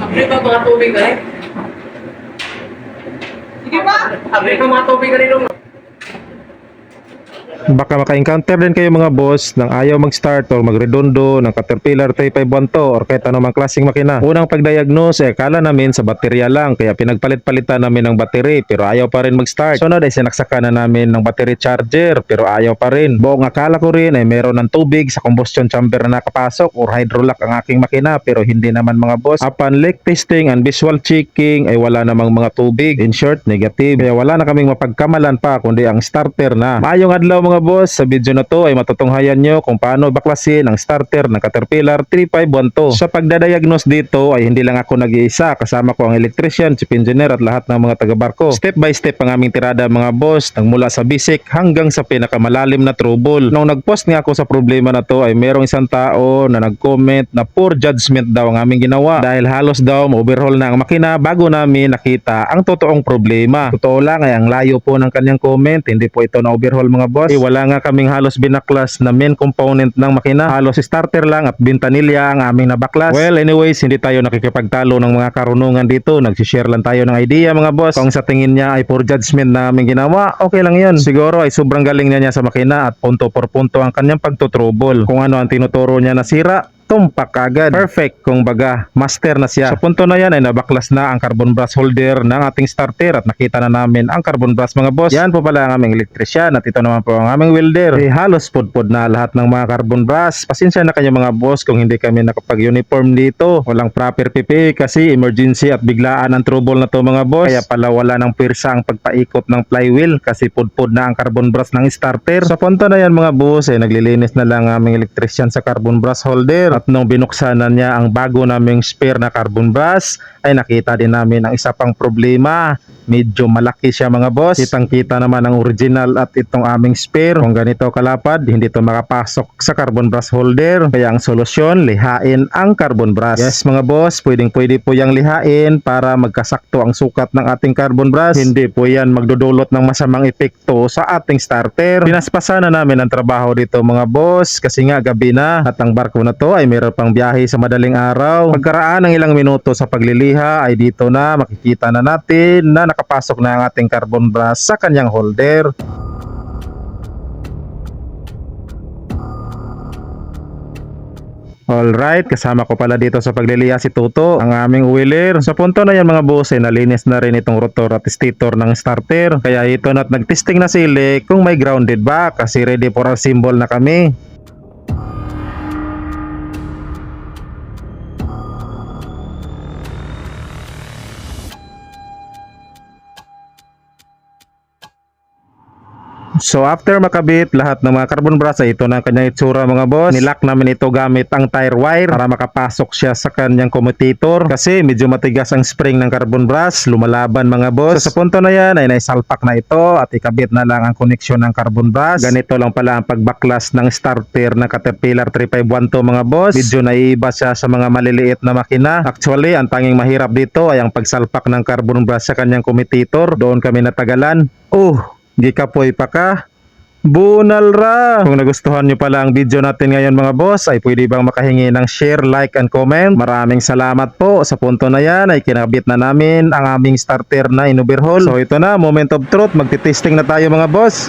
Abre ba mga tubig ka rin? Sige ba? Abre ka mga tubig ka rin nung. Baka maka-encounter din kayo mga boss ng ayaw mag-start or mag-redondo ng Caterpillar 3512 or kahit anumang klaseng makina. Unang pag-diagnose, eh, kala namin sa baterya lang kaya pinagpalit-palitan namin ng battery pero ayaw pa rin mag-start. Sunod ay sinaksakan na namin ng battery charger pero ayaw pa rin. Buong akala ko rin ay meron ng tubig sa combustion chamber na nakapasok or hydrolock ang aking makina pero hindi naman mga boss. Upon leak testing and visual checking ay wala namang mga tubig. In short, negative. Kaya wala na kaming mapagkamalan pa kundi ang starter na. Mayong adlaw mga boss, sa video na to ay matutunghayan nyo kung paano baklasin ang starter ng Caterpillar 3512. Sa pagdadiagnose dito ay hindi lang ako nag-iisa, kasama ko ang electrician, chief engineer at lahat ng mga taga-barko. Step by step ang aming tirada mga boss, nagmula sa basic hanggang sa pinakamalalim na trouble. Nung nag-post nga ako sa problema na to ay merong isang tao na nag-comment na poor judgment daw ang aming ginawa dahil halos daw overhaul na ang makina bago namin nakita ang totoong problema. Totoo lang ay ang layo po ng kanyang comment, hindi po ito na overhaul mga boss. Eh, wala nga kaming halos binaklas na main component ng makina. Halos starter lang at bintanilya ang aming nabaklas. Well, anyways, hindi tayo nakikipagtalo ng mga karunungan dito. Nagsishare lang tayo ng idea mga boss. Kung sa tingin niya ay poor judgment na aming ginawa, okay lang yun. Siguro ay sobrang galing niya niya sa makina at punto por punto ang kanyang pagtutrubol. Kung ano ang tinuturo niya na sira, tumpak agad. Perfect kung baga, master na siya. Sa punto na yan ay nabaklas na ang carbon brush holder ng ating starter at nakita na namin ang carbon brush mga boss. Yan po pala ang aming electrician at ito naman po ang aming welder. Eh, halos pudpud na lahat ng mga carbon brush. Pasensya na kayo mga boss kung hindi kami nakapag-uniform dito. Walang proper PPE kasi emergency at biglaan ang trouble na to mga boss. Kaya pala wala ng pirsa ang pagpaikot ng flywheel kasi pudpud na ang carbon brush ng starter. Sa punto na yan mga boss ay naglilinis na lang ang aming electrician sa carbon brush holder at nung binuksan na niya ang bago naming spare na carbon brush ay nakita din namin ang isa pang problema medyo malaki siya mga boss. Kitang kita naman ang original at itong aming spare. Kung ganito kalapad hindi to makapasok sa carbon brush holder. Kaya ang solusyon lihain ang carbon brush yes mga boss. Pwedeng pwede po yung lihain para magkasakto ang sukat ng ating carbon brush hindi po yan magdudulot ng masamang epekto sa ating starter. Pinaspasan na namin ang trabaho dito mga boss kasi nga gabi na at ang barko na to ay meron pang biyahe sa madaling araw. Pagkaraan ng ilang minuto sa pagliliha ay dito na makikita na natin na nakapasok na ang ating carbon brush sa kanyang holder Alright, kasama ko pala dito sa pagliliha si Tuto, ang aming wheeler. Sa punto na yan mga boss, eh, nalinis na rin itong rotor at stator ng starter. Kaya ito na't nagtesting na sili kung may grounded ba kasi ready for our symbol na kami. So after makabit lahat ng mga carbon ay ito na ang kanyang itsura mga boss. Nilock namin ito gamit ang tire wire para makapasok siya sa kanyang commutator kasi medyo matigas ang spring ng carbon brush, lumalaban mga boss. So sa punto na yan ay naisalpak na ito at ikabit na lang ang koneksyon ng carbon brush. Ganito lang pala ang pagbaklas ng starter na Caterpillar 3512 mga boss. Medyo naiiba siya sa mga maliliit na makina. Actually, ang tanging mahirap dito ay ang pagsalpak ng carbon brush sa kanyang commutator. Doon kami natagalan. Oh, Di kapoy pa ka. Bunal ra! Kung nagustuhan nyo pala ang video natin ngayon mga boss, ay pwede bang makahingi ng share, like, and comment? Maraming salamat po. Sa punto na yan ay kinabit na namin ang aming starter na inuberhol. So ito na, moment of truth. Magti-testing na tayo mga boss.